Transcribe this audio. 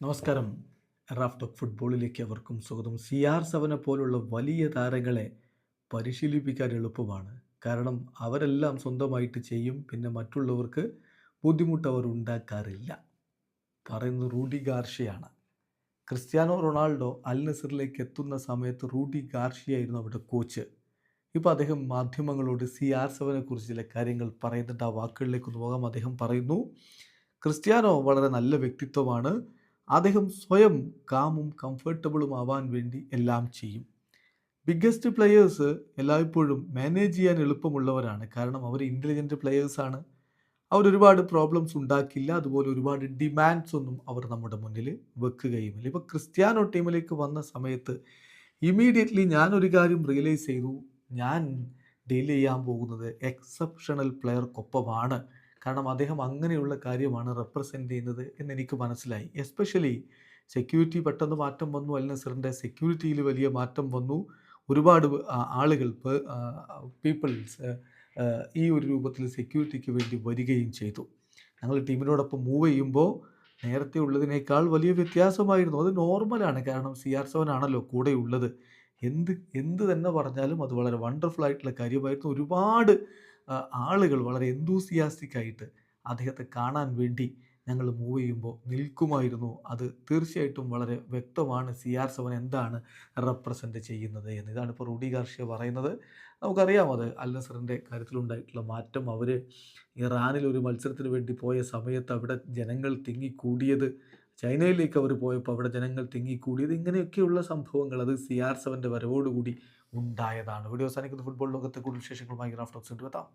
നമസ്കാരം. Raf talk ഫുട്ബോളിലേക്ക് അവർക്കും സ്വാഗതം. സി ആർ സെവനെ പോലുള്ള വലിയ താരങ്ങളെ പരിശീലിപ്പിക്കാൻ എളുപ്പമാണ്. കാരണം അവരെല്ലാം സ്വന്തമായിട്ട് ചെയ്യും. പിന്നെ മറ്റുള്ളവർക്ക് ബുദ്ധിമുട്ട് അവർ ഉണ്ടാക്കാറില്ല പറയുന്നത് റൂഡി ഗാർഷിയാണ്. ക്രിസ്ത്യാനോ റൊണാൾഡോ അൽ നസറിലേക്ക് എത്തുന്ന സമയത്ത് റൂഡി ഗാർഷിയായിരുന്നു അവിടെ കോച്ച്. ഇപ്പോൾ അദ്ദേഹം മാധ്യമങ്ങളോട് സി ആർ സെവനെ കുറിച്ച് ചില കാര്യങ്ങൾ പറയുന്നുണ്ട്. ആ വാക്കുകളിലേക്ക് ഒന്ന് പോകാം. അദ്ദേഹം പറയുന്നു ക്രിസ്ത്യാനോ വളരെ നല്ല വ്യക്തിത്വമാണ്. അദ്ദേഹം സ്വയം കാമും കംഫർട്ടബിളും ആവാൻ വേണ്ടി എല്ലാം ചെയ്യും. ബിഗ്ഗസ്റ്റ് പ്ലെയേഴ്സ് എല്ലായ്പ്പോഴും മാനേജ് ചെയ്യാൻ എളുപ്പമുള്ളവരാണ്. കാരണം അവർ ഇന്റലിജന്റ് പ്ലെയേഴ്സാണ് അവർ ഒരുപാട് പ്രോബ്ലംസ് ഉണ്ടാക്കില്ല. അതുപോലെ ഒരുപാട് ഡിമാൻഡ്സ് ഒന്നും അവർ നമ്മുടെ മുന്നിൽ വെക്കുകയുമില്ല. ഇപ്പോൾ ക്രിസ്ത്യാനോ ടീമിലേക്ക് വന്ന സമയത്ത് ഇമീഡിയറ്റ്ലി ഞാനൊരു കാര്യം റിയലൈസ് ചെയ്തു. ഞാൻ ഡീൽ ചെയ്യാൻ പോകുന്നത് എക്സെപ്ഷണൽ പ്ലെയർക്കൊപ്പമാണ് കാരണം അദ്ദേഹം അങ്ങനെയുള്ള കാര്യമാണ് റെപ്രസെന്റ് ചെയ്യുന്നത് എന്ന് എനിക്ക് മനസ്സിലായി. എസ്പെഷ്യലി സെക്യൂരിറ്റി പെട്ടെന്ന് മാറ്റം വന്നു. അൽ നസറിന്റെ സെക്യൂരിറ്റിയിൽ വലിയ മാറ്റം വന്നു. ഒരുപാട് ആളുകൾ പീപ്പിൾസ് ഈ ഒരു രൂപത്തിൽ സെക്യൂരിറ്റിക്ക് വേണ്ടി വരികയും ചെയ്തു. ഞങ്ങൾ ടീമിനോടൊപ്പം മൂവ് ചെയ്യുമ്പോൾ നേരത്തെ ഉള്ളതിനേക്കാൾ വലിയ വ്യത്യാസമായിരുന്നു. അത് നോർമലാണ് കാരണം സി ആർ സെവൻ ആണല്ലോ കൂടെ ഉള്ളത്. എന്ത് എന്ത് തന്നെ പറഞ്ഞാലും അത് വളരെ വണ്ടർഫുൾ ആയിട്ടുള്ള കാര്യമായിരുന്നു. ഒരുപാട് ആളുകൾ വളരെ എന്തൂസിയാസ്റ്റിക് ആയിട്ട് അദ്ദേഹത്തെ കാണാൻ വേണ്ടി ഞങ്ങൾ മൂവ് ചെയ്യുമ്പോൾ നിൽക്കുമായിരുന്നു. അത് തീർച്ചയായിട്ടും വളരെ വ്യക്തമാണ്. സി ആർ സെവൻ എന്താണ് റെപ്രസെന്റ് ചെയ്യുന്നത് എന്ന്. ഇതാണ് ഇപ്പോൾ റൂഡി ഗാർഷ്യ പറയുന്നത്. നമുക്കറിയാം അത് അൽ നസറിന്റെ കാര്യത്തിലുണ്ടായിട്ടുള്ള മാറ്റം. അവർ ഇറാനിൽ ഒരു മത്സരത്തിന് വേണ്ടി പോയ സമയത്ത് അവിടെ ജനങ്ങൾ തിങ്ങിക്കൂടിയത് ചൈനയിലേക്ക് അവർ പോയപ്പോൾ അവിടെ ജനങ്ങൾ തിങ്ങിക്കൂടിയത് ഇങ്ങനെയൊക്കെയുള്ള സംഭവങ്ങൾ അത് സി ആർ സെവന്റെ വരവോടുകൂടി ഉണ്ടായതാണ്. വീഡിയോ അവസാനിക്കുന്ന. ഫുട്ബോൾ ലോകത്തെ കൂടുതൽ വിശേഷങ്ങളുമായി ഗ്രാഫ്റ്റോക്സ് എത്താം.